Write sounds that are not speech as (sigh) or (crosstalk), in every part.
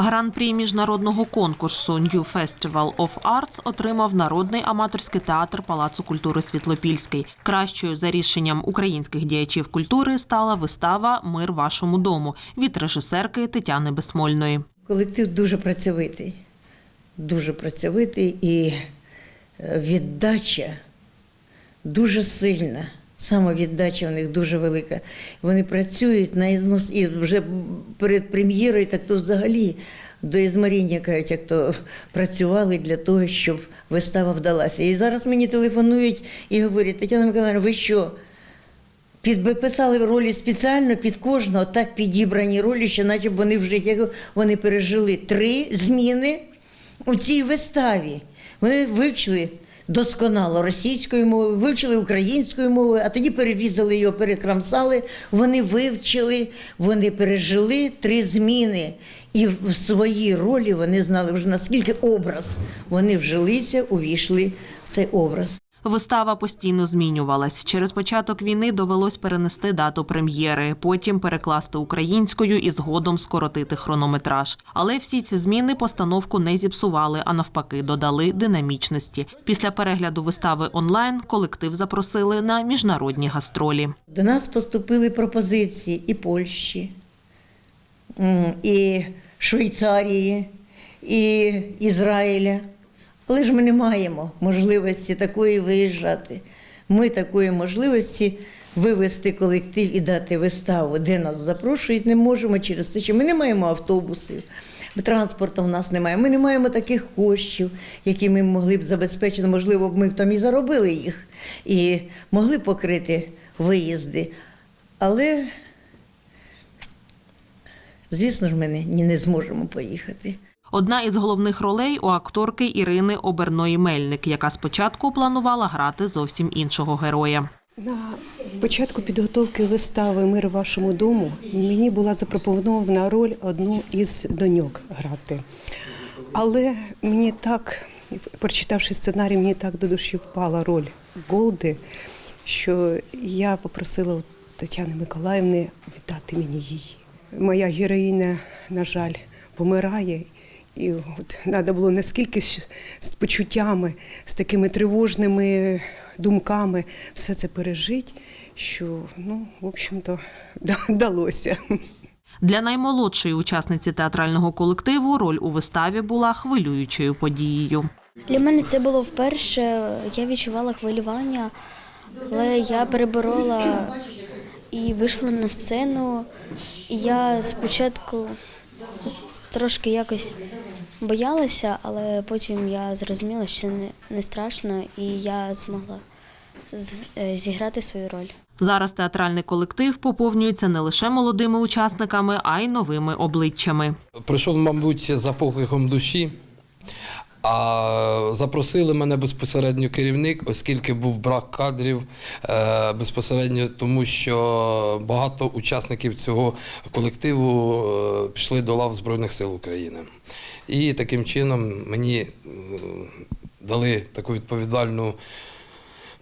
Гран-прі міжнародного конкурсу New Festival of Arts отримав народний аматорський театр Палацу культури Світлопільський. Кращою за рішенням українських діячів культури стала вистава Мир вашому дому від режисерки Тетяни Безсмольної. Колектив дуже працьовитий, дуже працьовитий і е, віддача дуже сильна. Самовіддача у них дуже велика. Вони працюють на ізнос і вже перед прем'єрою, так то взагалі до ізмаріння кажуть, як то працювали для того, щоб вистава вдалася. І зараз мені телефонують і говорять, Тетяна Миколаївна, ви що? Підписали ролі спеціально під кожного, так підібрані ролі, що наче б вони вже вони пережили три зміни у цій виставі. Вони вивчили досконало російською мовою, вивчили українською мовою, а тоді перерізали його, перекрамсали. Вони вивчили, вони пережили три зміни. І в свої ролі вони знали вже наскільки образ. Вони вжилися, увійшли в цей образ. Вистава постійно змінювалась. Через початок війни довелось перенести дату прем'єри, потім перекласти українською і згодом скоротити хронометраж. Але всі ці зміни постановку не зіпсували, а навпаки, додали динамічності. Після перегляду вистави онлайн колектив запросили на міжнародні гастролі. До нас поступили пропозиції і Польщі, і Швейцарії, і Ізраїля. Але ж ми не маємо можливості такої виїжджати. Ми такої можливості вивести колектив і дати виставу, де нас запрошують, не можемо через те, що ми не маємо автобусів. Транспорту в нас немає. Ми не маємо таких коштів, які ми могли б забезпечити. Можливо, б ми б там і заробили їх, і могли покрити виїзди. Але, звісно ж, ми не, не зможемо поїхати. Одна із головних ролей у акторки Ірини Оберної Мельник, яка спочатку планувала грати зовсім іншого героя. На початку підготовки вистави Мир вашому дому мені була запропонована роль одну із доньок грати. Але мені так, прочитавши сценарій, мені так до душі впала роль Голди, що я попросила у Тетяни Миколаївни віддати мені її. Моя героїня, на жаль, помирає. І от треба було наскільки з з почуттями, з такими тривожними думками все це пережити, що ну, в общем-то, (laughs) вдалося. Для наймолодшої учасниці театрального колективу роль у виставі була хвилюючою подією. Для мене це було вперше. Я відчувала хвилювання, але я переборола і вийшла на сцену. І я спочатку трошки якось боялася, але потім я зрозуміла, що це не, не страшно, і я змогла з- е, зіграти свою роль. Зараз театральний колектив поповнюється не лише молодими учасниками, а й новими обличчями. Прийшов, мабуть, за покликом душі, а запросили мене безпосередньо керівник, оскільки був брак кадрів е, безпосередньо, тому що багато учасників цього колективу е, пішли до лав Збройних сил України. І таким чином мені е, дали таку відповідальну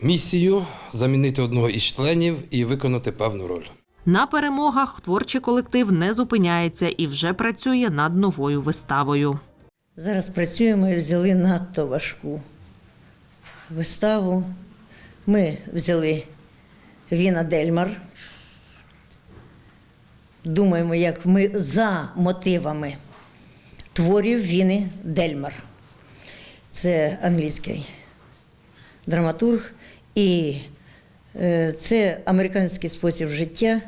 місію замінити одного із членів і виконати певну роль. На перемогах творчий колектив не зупиняється і вже працює над новою виставою. Зараз працюємо і взяли надто важку виставу. Ми взяли Віна Дельмар. Думаємо, як ми за мотивами творів Віни Дельмар. Це англійський драматург, і е, це американський спосіб життя,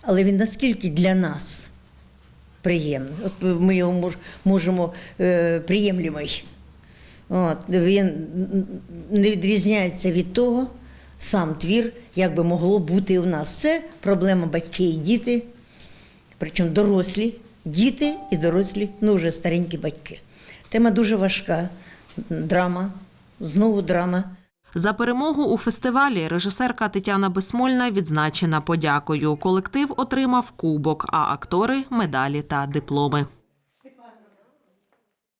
але він наскільки для нас приємний. От ми його мож, можемо е, приємлемий. От, він не відрізняється від того, сам твір, як би могло бути у нас. Це проблема батьки і діти, причому дорослі, діти і дорослі, ну вже старенькі батьки. Тема дуже важка, драма, знову драма. За перемогу у фестивалі режисерка Тетяна Бесмольна відзначена подякою. Колектив отримав кубок, а актори медалі та дипломи.